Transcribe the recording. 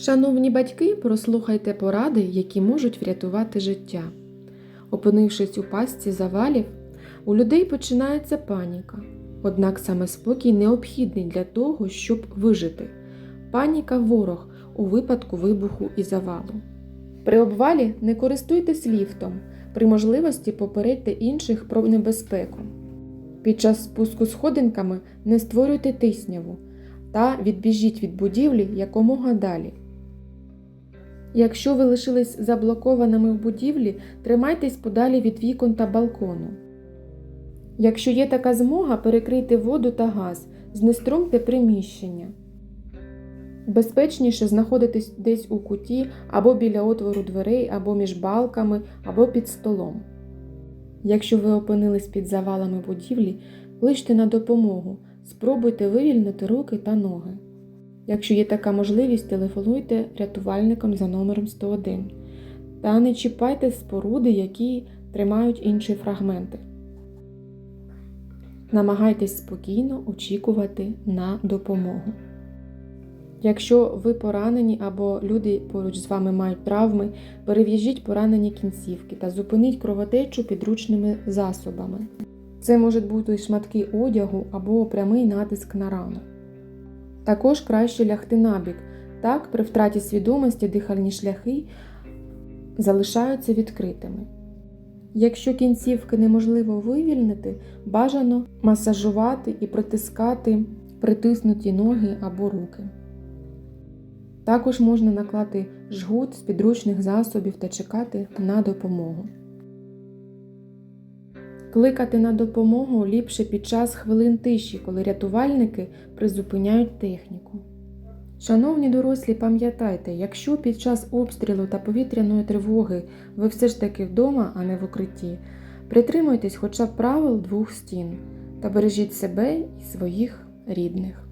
Шановні батьки, прослухайте поради, які можуть врятувати життя. Опинившись у пастці завалів, у людей починається паніка. Однак саме спокій необхідний для того, щоб вижити. Паніка ворог у випадку вибуху і завалу. При обвалі не користуйтесь ліфтом, при можливості попередьте інших про небезпеку. Під час спуску сходинками не створюйте тисняву та відбіжіть від будівлі якомога далі. Якщо ви лишились заблокованими в будівлі, тримайтесь подалі від вікон та балкону. Якщо є така змога, перекрийте воду та газ, знеструмте приміщення. Безпечніше знаходитись десь у куті або біля отвору дверей, або між балками, або під столом. Якщо ви опинились під завалами будівлі, кличте на допомогу, спробуйте вивільнити руки та ноги. Якщо є така можливість, телефонуйте рятувальникам за номером 101 та не чіпайте споруди, які тримають інші фрагменти. Намагайтесь спокійно очікувати на допомогу. Якщо ви поранені або люди поруч з вами мають травми, перев'яжіть поранені кінцівки та зупиніть кровотечу підручними засобами. Це можуть бути шматки одягу або прямий натиск на рану. Також краще лягти набік. Так, при втраті свідомості дихальні шляхи залишаються відкритими. Якщо кінцівки неможливо вивільнити, бажано масажувати і притискати притиснуті ноги або руки. Також можна наклати жгут з підручних засобів та чекати на допомогу. Кликати на допомогу ліпше під час хвилин тиші, коли рятувальники призупиняють техніку. Шановні дорослі, пам'ятайте, якщо під час обстрілу та повітряної тривоги ви все ж таки вдома, а не в укритті, притримуйтесь хоча б правил двох стін та бережіть себе і своїх рідних.